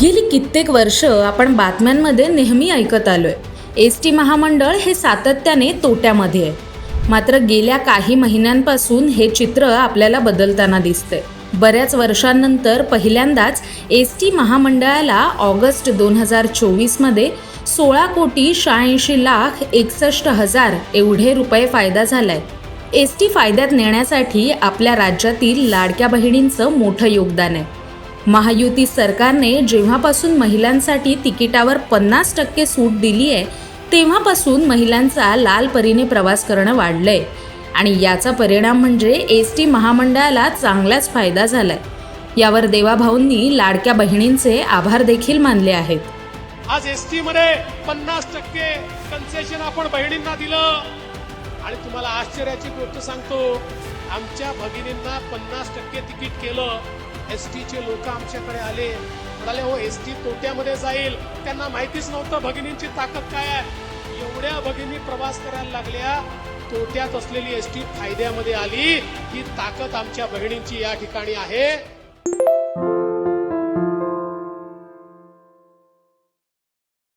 गेली कित्येक वर्ष आपण बातम्यांमध्ये नेहमी ऐकत आलोय. एस टी महामंडळ हे सातत्याने तोट्यामध्ये आहे. मात्र गेल्या काही महिन्यांपासून हे चित्र आपल्याला बदलताना दिसतंय. बऱ्याच वर्षांनंतर पहिल्यांदाच एस टी महामंडळाला ऑगस्ट दोन हजार चोवीसमध्ये सोळा कोटी शहाऐंशी लाख एकसष्ट हजार एवढे रुपये फायदा झालाय. एस टी फायद्यात नेण्यासाठी आपल्या राज्यातील लाडक्या बहिणींचं मोठं योगदान आहे. महायुती सरकारने जेव्हापासून महिलांसाठी तिकिटावर पन्नास टक्के सूट दिली आहे तेव्हापासून महिलांचा लाल परीने प्रवास करणं वाढलंय. आणि याचा परिणाम म्हणजे एस टी महामंडळाला चांगलाच फायदा झालाय. यावर देवाभाऊंनी लाडक्या बहिणींचे आभार देखील मानले आहेत. आज एस टी मध्ये पन्नास टक्के कन्सेशन आपण बहिणींना दिलं. आणि तुम्हाला आश्चर्याची गोष्ट सांगतो आमच्या भगिनींना पन्नास टक्के तिकीट केलं. एस टीचे लोक आमच्याकडे आले. म्हणाले हो एस टी तोट्यामध्ये जाईल. त्यांना माहितीच नव्हतं भगिनींची ताकद काय आहे. एवढ्या भगिनी प्रवास करायला लागल्या तोट्यात असलेली एस टी फायद्यामध्ये आली. ही ताकद आमच्या बहिणींची या ठिकाणी आहे.